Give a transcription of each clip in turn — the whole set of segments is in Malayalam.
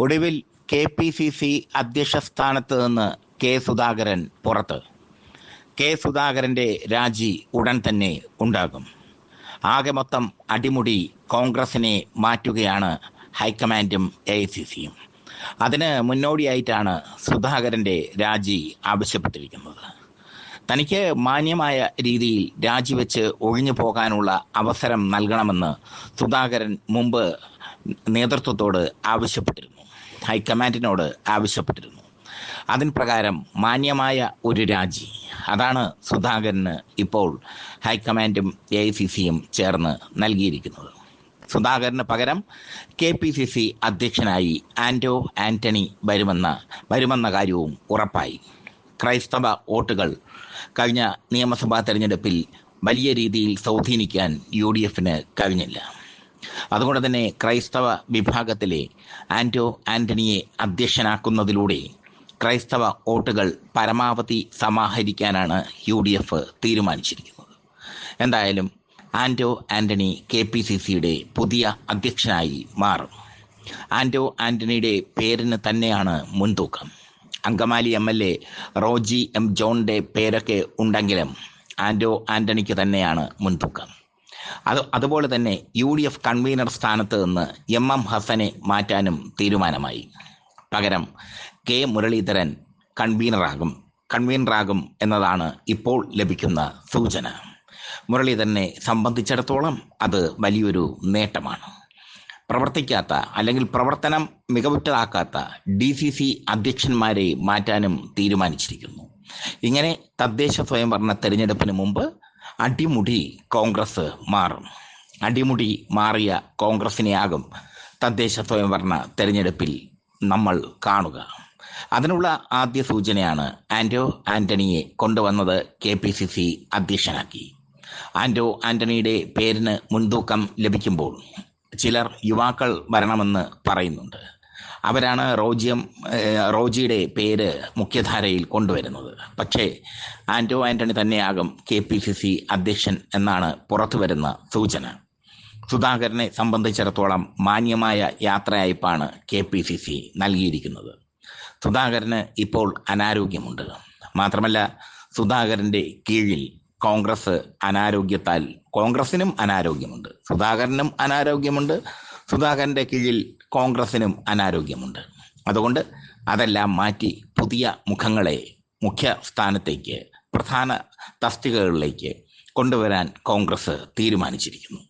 ഒടുവിൽ കെ പി സി സി അധ്യക്ഷ സ്ഥാനത്ത് നിന്ന് കെ സുധാകരൻ പുറത്ത്. കെ സുധാകരന്റെ രാജി ഉടൻ തന്നെ ഉണ്ടാകും. ആകെ മൊത്തം അടിമുടി കോൺഗ്രസിനെ മാറ്റുകയാണ് ഹൈക്കമാൻഡും എ ഐ സി സിയും. അതിന് മുന്നോടിയായിട്ടാണ് സുധാകരന്റെ രാജി ആവശ്യപ്പെട്ടിരിക്കുന്നത്. തനിക്ക് മാന്യമായ രീതിയിൽ രാജിവെച്ച് ഒഴിഞ്ഞു പോകാനുള്ള അവസരം നൽകണമെന്ന് സുധാകരൻ മുമ്പ് നേതൃത്വത്തോട് ആവശ്യപ്പെട്ടിരുന്നു. ഹൈക്കമാൻഡിനോട് ആവശ്യപ്പെട്ടിരുന്നു. അതിൻ പ്രകാരം മാന്യമായ ഒരു രാജി. അതാണ് സുധാകരന് ഇപ്പോൾ ഹൈക്കമാൻഡും എ ഐ സി സിയും ചേർന്ന് നൽകിയിരിക്കുന്നത്. സുധാകരന് പകരം കെ പി സി സി അധ്യക്ഷനായി ആന്റോ ആന്റണി വരുമെന്ന വരുമെന്ന കാര്യവും ഉറപ്പായി. ക്രൈസ്തവ വോട്ടുകൾ കഴിഞ്ഞ നിയമസഭാ തെരഞ്ഞെടുപ്പിൽ വലിയ രീതിയിൽ സ്വാധീനിക്കാൻ യു ഡി എഫിന് കഴിഞ്ഞില്ല. അതുകൊണ്ട് തന്നെ ക്രൈസ്തവ വിഭാഗത്തിലെ ആന്റോ ആന്റണിയെ അധ്യക്ഷനാക്കുന്നതിലൂടെ ക്രൈസ്തവ വോട്ടുകൾ പരമാവധി സമാഹരിക്കാനാണ് യു ഡി എഫ് തീരുമാനിച്ചിരിക്കുന്നത്. എന്തായാലും Anto Antony K P C സിയുടെ പുതിയ അധ്യക്ഷനായി മാറും. ആന്റോ ആന്റണിയുടെ പേരിന് തന്നെയാണ് മുൻതൂക്കം. Angamaly M L A Roji M ജോണിന്റെ പേരൊക്കെ ഉണ്ടെങ്കിലും ആന്റോ ആന്റണിക്ക് തന്നെയാണ് മുൻതൂക്കം. അത് അതുപോലെ തന്നെ യു ഡി എഫ് കൺവീനർ സ്ഥാനത്ത് നിന്ന് എം എം ഹസനെ മാറ്റാനും തീരുമാനമായി. പകരം കെ മുരളീധരൻ കൺവീനറാകും കൺവീനറാകും എന്നതാണ് ഇപ്പോൾ ലഭിക്കുന്ന സൂചന. മുരളീധരനെ സംബന്ധിച്ചിടത്തോളം അത് വലിയൊരു നേട്ടമാണ്. പ്രവർത്തിക്കാത്ത അല്ലെങ്കിൽ പ്രവർത്തനം മികവുറ്റതാക്കാത്ത ഡി സി സി അധ്യക്ഷന്മാരെ മാറ്റാനും തീരുമാനിച്ചിരിക്കുന്നു. ഇങ്ങനെ തദ്ദേശ സ്വയംഭരണ തെരഞ്ഞെടുപ്പിന് മുമ്പ് അടിമുടി കോൺഗ്രസ് മാറും. അടിമുടി മാറിയ കോൺഗ്രസിനെയാകും തദ്ദേശ സ്വയംഭരണ തെരഞ്ഞെടുപ്പിൽ നമ്മൾ കാണുക. അതിനുള്ള ആദ്യ സൂചനയാണ് ആന്റോ ആന്റണിയെ കൊണ്ടുവന്നത് കെ പി സി സി അധ്യക്ഷനാക്കി. ആന്റോ ആന്റണിയുടെ പേരിന് മുൻതൂക്കം ലഭിക്കുമ്പോൾ ചിലർ യുവാക്കൾ വരണമെന്ന് പറയുന്നുണ്ട്. അവരാണ് റോജിയം റോജിയുടെ പേര് മുഖ്യധാരയിൽ കൊണ്ടുവരുന്നത്. പക്ഷേ ആന്റോ ആന്റണി തന്നെയാകും കെ പി സി സി അധ്യക്ഷൻ എന്നാണ് പുറത്തു വരുന്ന സൂചന. സുധാകരനെ സംബന്ധിച്ചിടത്തോളം മാന്യമായ യാത്രയയപ്പാണ് കെ പി സി സി നൽകിയിരിക്കുന്നത്. സുധാകരന് ഇപ്പോൾ അനാരോഗ്യമുണ്ട്. മാത്രമല്ല സുധാകരന്റെ കീഴിൽ കോൺഗ്രസ് അനാരോഗ്യത്താൽ കോൺഗ്രസിനും അനാരോഗ്യമുണ്ട്. സുധാകരനും അനാരോഗ്യമുണ്ട്. സുധാകരന്റെ കീഴിൽ കോൺഗ്രസിനും അനാരോഗ്യമുണ്ട്. അതുകൊണ്ട് അതെല്ലാം മാറ്റി പുതിയ മുഖങ്ങളെ മുഖ്യ സ്ഥാനത്തേക്ക് പ്രധാന തസ്തികകളിലേക്ക് കൊണ്ടുവരാൻ കോൺഗ്രസ് തീരുമാനിച്ചിരിക്കുന്നു.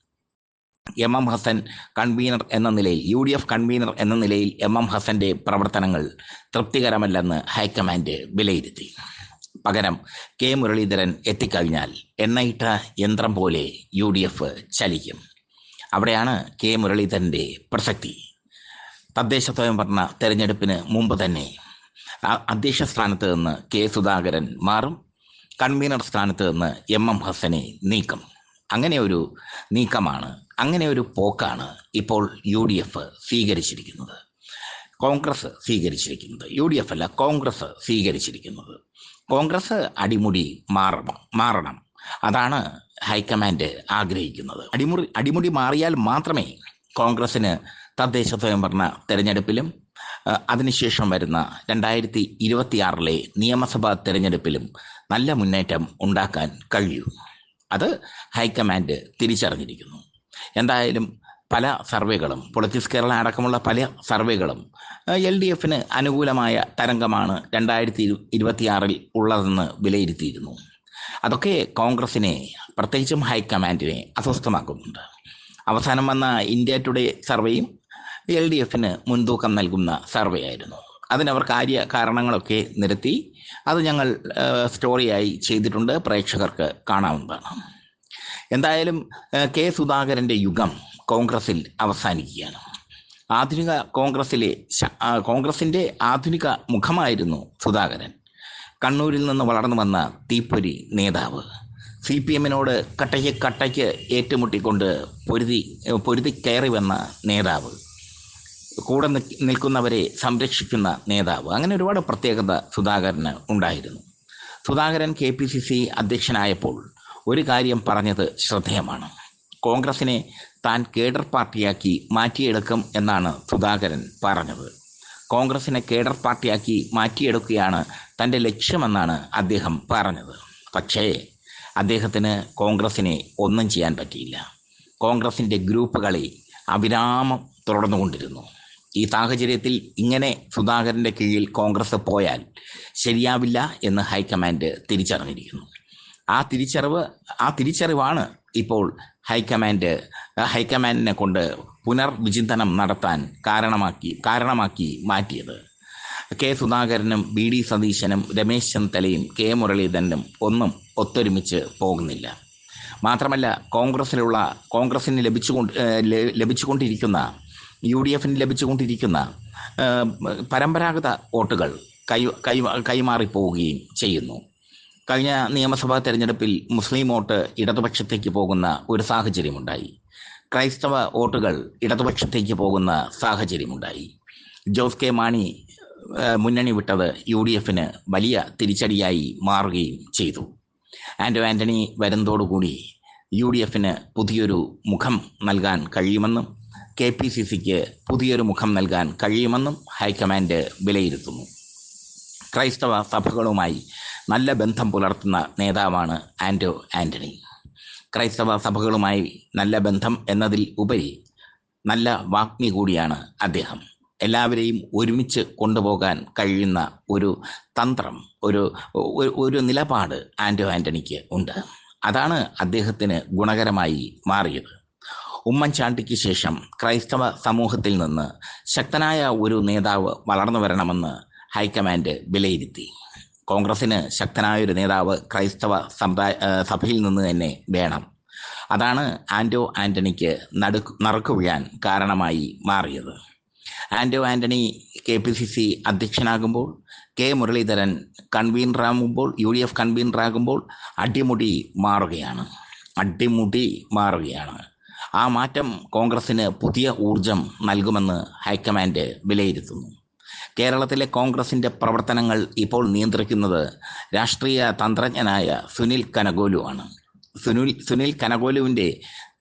എം എം ഹസൻ കൺവീനർ എന്ന നിലയിൽ യു ഡി എഫ് കൺവീനർ എന്ന നിലയിൽ എം എം ഹസന്റെ പ്രവർത്തനങ്ങൾ തൃപ്തികരമല്ലെന്ന് ഹൈക്കമാൻഡ് വിലയിരുത്തി. പകരം കെ മുരളീധരൻ എത്തിക്കഴിഞ്ഞാൽ എണ്ണയിട്ട യന്ത്രം പോലെ യു ഡി എഫ് ചലിക്കും. അവിടെയാണ് കെ മുരളീധരന്റെ പ്രസക്തി. തദ്ദേശ സ്വയം സ്വയംഭരണ തെരഞ്ഞെടുപ്പിന് മുമ്പ് തന്നെ അധ്യക്ഷ സ്ഥാനത്ത് നിന്ന് കെ സുധാകരൻ മാറും കൺവീനർ സ്ഥാനത്ത് നിന്ന് എം എം ഹസനെ നീക്കും. അങ്ങനെ ഒരു നീക്കമാണ് അങ്ങനെ ഒരു പോക്കാണ് ഇപ്പോൾ യു ഡി എഫ് സ്വീകരിച്ചിരിക്കുന്നത്. കോൺഗ്രസ് സ്വീകരിച്ചിരിക്കുന്നത് യു ഡി എഫ് അല്ല കോൺഗ്രസ് സ്വീകരിച്ചിരിക്കുന്നത്. കോൺഗ്രസ് അടിമുടി മാറണം മാറണം. അതാണ് ഹൈക്കമാൻഡ് ആഗ്രഹിക്കുന്നത്. അടിമുറി അടിമുടി മാറിയാൽ മാത്രമേ കോൺഗ്രസിന് തദ്ദേശ സ്വയംഭരണ തെരഞ്ഞെടുപ്പിലും അതിനുശേഷം വരുന്ന രണ്ടായിരത്തി ഇരുപത്തിയാറിലെ നിയമസഭാ തെരഞ്ഞെടുപ്പിലും നല്ല മുന്നേറ്റം ഉണ്ടാക്കാൻ കഴിയൂ. അത് ഹൈക്കമാൻഡ് തിരിച്ചറിഞ്ഞിരിക്കുന്നു. എന്തായാലും പല സർവേകളും പൊളിറ്റിക്സ് കേരള അടക്കമുള്ള പല സർവേകളും എൽ ഡി എഫിന് അനുകൂലമായ തരംഗമാണ് രണ്ടായിരത്തി ഇരു ഇരുപത്തിയാറിൽ ഉള്ളതെന്ന് വിലയിരുത്തിയിരുന്നു. അതൊക്കെ കോൺഗ്രസിനെ പ്രത്യേകിച്ചും ഹൈക്കമാൻഡിനെ അസ്വസ്ഥമാക്കുന്നുണ്ട്. അവസാനം വന്ന ഇന്ത്യ ടുഡേ സർവേയും എൽ ഡി എഫിന് മുൻതൂക്കം നൽകുന്ന സർവേ ആയിരുന്നു. അതിനവർ കാര്യ കാരണങ്ങളൊക്കെ നിരത്തി അത് ഞങ്ങൾ സ്റ്റോറിയായി ചെയ്തിട്ടുണ്ട്. പ്രേക്ഷകർക്ക് കാണാവുന്നതാണ്. എന്തായാലും കെ സുധാകരന്റെ യുഗം കോൺഗ്രസിൽ അവസാനിക്കുകയാണ്. ആധുനിക കോൺഗ്രസിലെ കോൺഗ്രസിന്റെ ആധുനിക മുഖമായിരുന്നു സുധാകരൻ. കണ്ണൂരിൽ നിന്ന് വളർന്നു വന്ന തീപ്പൊരി നേതാവ്. സി പി എമ്മിനോട് കട്ടയ്ക്ക് കട്ടയ്ക്ക് ഏറ്റുമുട്ടിക്കൊണ്ട് പൊരുതി പൊരുതി കയറി വന്ന നേതാവ്. കൂടെ നിൽക്ക് നിൽക്കുന്നവരെ സംരക്ഷിക്കുന്ന നേതാവ്. അങ്ങനെ ഒരുപാട് പ്രത്യേകത സുധാകരന് ഉണ്ടായിരുന്നു. Sudhakaran K P C C അധ്യക്ഷനായപ്പോൾ ഒരു കാര്യം പറഞ്ഞത് ശ്രദ്ധേയമാണ്. കോൺഗ്രസിനെ താൻ കേഡർ പാർട്ടിയാക്കി മാറ്റിയെടുക്കും എന്നാണ് സുധാകരൻ പറഞ്ഞത്. കോൺഗ്രസിനെ കേഡർ പാർട്ടിയാക്കി മാറ്റിയെടുക്കുകയാണ് തന്റെ ലക്ഷ്യമെന്നാണ് അദ്ദേഹം പറഞ്ഞത്. പക്ഷേ അദ്ദേഹത്തിന് കോൺഗ്രസിനെ ഒന്നും ചെയ്യാൻ പറ്റിയില്ല. കോൺഗ്രസിന്റെ ഗ്രൂപ്പ് കളി അവിരാമം തുടർന്നുകൊണ്ടിരുന്നു. ഈ സാഹചര്യത്തിൽ ഇങ്ങനെ സുധാകരന്റെ കീഴിൽ കോൺഗ്രസ് പോയാൽ ശരിയാവില്ല എന്ന് ഹൈക്കമാൻഡ് തിരിച്ചറിഞ്ഞിരിക്കുന്നു. ആ തിരിച്ചറിവ് ആ തിരിച്ചറിവാണ് ഇപ്പോൾ ഹൈക്കമാൻഡ് ഹൈക്കമാൻഡിനെ കൊണ്ട് പുനർവിചിന്തനം നടത്താൻ കാരണമാക്കി കാരണമാക്കി മാറ്റിയത്. കെ സുധാകരനും ബി ഡി സതീശനും രമേശ് ചെന്നിത്തലയും കെ മുരളീധരനും ഒന്നും ഒത്തൊരുമിച്ച് പോകുന്നില്ല. മാത്രമല്ല കോൺഗ്രസിലുള്ള കോൺഗ്രസിന് ലഭിച്ചുകൊണ്ട് ലഭിച്ചുകൊണ്ടിരിക്കുന്ന യു ഡി എഫിന് ലഭിച്ചുകൊണ്ടിരിക്കുന്ന പരമ്പരാഗത വോട്ടുകൾ കൈ കൈ കൈമാറിപ്പോവുകയും ചെയ്യുന്നു. കഴിഞ്ഞ നിയമസഭാ തെരഞ്ഞെടുപ്പിൽ മുസ്ലിം വോട്ട് ഇടതുപക്ഷത്തേക്ക് പോകുന്ന ഒരു സാഹചര്യമുണ്ടായി. ക്രൈസ്തവ വോട്ടുകൾ ഇടതുപക്ഷത്തേക്ക് പോകുന്ന സാഹചര്യമുണ്ടായി. ജോസ് കെ മാണി മുന്നണി വിട്ടത് യു ഡി എഫിന് വലിയ തിരിച്ചടിയായി മാറുകയും ചെയ്തു. ആൻഡോ ആന്റണി വരുന്നതോടുകൂടി യു ഡി എഫിന് പുതിയൊരു മുഖം നൽകാൻ കഴിയുമെന്നും കെ പി സി സിക്ക് പുതിയൊരു മുഖം നൽകാൻ കഴിയുമെന്നും ഹൈക്കമാൻഡ് വിലയിരുത്തുന്നു. ക്രൈസ്തവ സഭകളുമായി നല്ല ബന്ധം പുലർത്തുന്ന നേതാവാണ് ആൻഡോ ആന്റണി ക്രൈസ്തവ സഭകളുമായി നല്ല ബന്ധം എന്നതിൽ ഉപരി നല്ല വാഗ്മി കൂടിയാണ് അദ്ദേഹം. എല്ലാവരെയും ഒരുമിച്ച് കൊണ്ടുപോകാൻ കഴിയുന്ന ഒരു തന്ത്രം ഒരു ഒരു നിലപാട് ആൻഡോ ആന്റണിക്ക് ഉണ്ട്. അതാണ് അദ്ദേഹത്തിന് ഗുണകരമായി മാറിയത്. ഉമ്മൻചാണ്ടിക്ക് ശേഷം ക്രൈസ്തവ സമൂഹത്തിൽ നിന്ന് ശക്തനായ ഒരു നേതാവ് വളർന്നു വരണമെന്ന് ഹൈക്കമാൻഡ് വിലയിരുത്തി. കോൺഗ്രസിന് ശക്തനായ ഒരു നേതാവ് ക്രൈസ്തവ സമുദായ സഭയിൽ നിന്ന് തന്നെ വേണം. അതാണ് ആന്റോ ആന്റണിക്ക് നടുക്ക് നറുക്കു വീഴാൻ കാരണമായി മാറിയത്. Anto Antony K P C C അധ്യക്ഷനാകുമ്പോൾ K Muraleedharan കൺവീനറാകുമ്പോൾ യു ഡി എഫ് കൺവീനറാകുമ്പോൾ അടിമുടി മാറുകയാണ്. അടിമുടി മാറുകയാണ്. ആ മാറ്റം കോൺഗ്രസിന് പുതിയ ഊർജം നൽകുമെന്ന് ഹൈക്കമാൻഡ് വിലയിരുത്തുന്നു. കേരളത്തിലെ കോൺഗ്രസിന്റെ പ്രവർത്തനങ്ങൾ ഇപ്പോൾ നിയന്ത്രിക്കുന്നത് രാഷ്ട്രീയ തന്ത്രജ്ഞനായ സുനിൽ കനഗോലു ആണ്. സുനിൽ സുനിൽ കനഗോലുവിന്റെ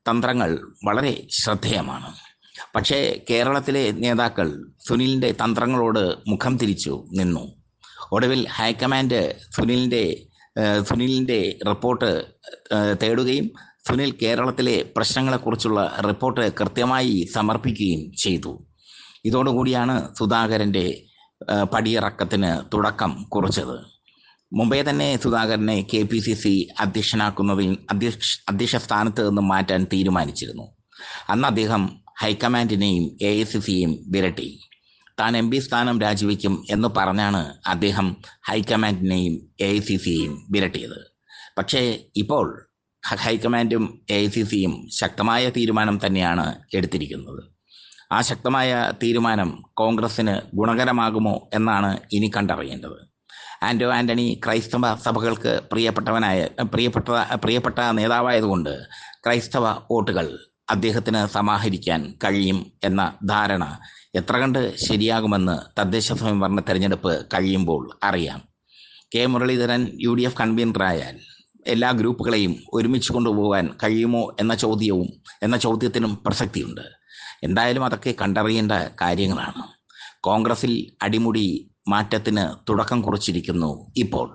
തന്ത്രങ്ങൾ വളരെ ശ്രദ്ധേയമാണ്. പക്ഷേ കേരളത്തിലെ നേതാക്കൾ സുനിലിന്റെ തന്ത്രങ്ങളോട് മുഖം തിരിച്ചു നിന്നു. ഒടുവിൽ ഹൈക്കമാൻഡ് സുനിലിന്റെ സുനിലിന്റെ റിപ്പോർട്ട് തേടുകയും സുനിൽ കേരളത്തിലെ പ്രശ്നങ്ങളെക്കുറിച്ചുള്ള റിപ്പോർട്ട് കൃത്യമായി സമർപ്പിക്കുകയും ചെയ്തു. ഇതോടുകൂടിയാണ് സുധാകരന്റെ പടിയിറക്കത്തിന് തുടക്കം കുറിച്ചത്. മുംബൈ തന്നെ സുധാകരനെ കെ പി സി സി അധ്യക്ഷനാക്കുന്നതിൽ അധ്യക്ഷ അധ്യക്ഷ സ്ഥാനത്ത് നിന്ന് മാറ്റാൻ തീരുമാനിച്ചിരുന്നു. അന്ന് അദ്ദേഹം ഹൈക്കമാൻഡിനെയും എ ഐ സി സിയെയും വിരട്ടി. താൻ എം പി സ്ഥാനം രാജിവെക്കും എന്ന് പറഞ്ഞാണ് അദ്ദേഹം ഹൈക്കമാൻഡിനെയും എ ഐ സി സിയെയും വിരട്ടിയത്. പക്ഷേ ഇപ്പോൾ ഹൈക്കമാൻഡും എ ഐ സി സിയും ശക്തമായ തീരുമാനം തന്നെയാണ് എടുത്തിരിക്കുന്നത്. ആ ശക്തമായ തീരുമാനം കോൺഗ്രസിന് ഗുണകരമാകുമോ എന്നാണ് ഇനി കണ്ടറിയേണ്ടത്. ആന്റോ ആന്റണി ക്രൈസ്തവ സഭകൾക്ക് പ്രിയപ്പെട്ടവനായ പ്രിയപ്പെട്ട പ്രിയപ്പെട്ട നേതാവായതുകൊണ്ട് ക്രൈസ്തവ വോട്ടുകൾ അദ്ദേഹത്തിന് സമാഹരിക്കാൻ കഴിയും എന്ന ധാരണ എത്ര കണ്ട് ശരിയാകുമെന്ന് തദ്ദേശ സ്വയംഭരണ തെരഞ്ഞെടുപ്പ് കഴിയുമ്പോൾ അറിയാം. K Muraleedharan U D F കൺവീനറായാൽ എല്ലാ ഗ്രൂപ്പുകളെയും ഒരുമിച്ച് കൊണ്ടുപോകാൻ കഴിയുമോ എന്ന ചോദ്യവും എന്ന ചോദ്യത്തിനും പ്രസക്തിയുണ്ട്. എന്തായാലും അതൊക്കെ കണ്ടറിയേണ്ട കാര്യങ്ങളാണ്. കോൺഗ്രസിൽ അടിമുടി മാറ്റത്തിന് തുടക്കം കുറിച്ചിരിക്കുന്നു ഇപ്പോൾ.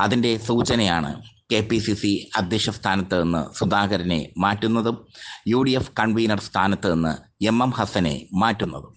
അതിന്റെ സൂചനയാണ് കെ പി സി സി അധ്യക്ഷ സ്ഥാനത്ത് നിന്ന് സുധാകരനെ മാറ്റുന്നതും യു ഡി എഫ് കൺവീനർ സ്ഥാനത്ത് നിന്ന് എം എം ഹസനെ മാറ്റുന്നതും.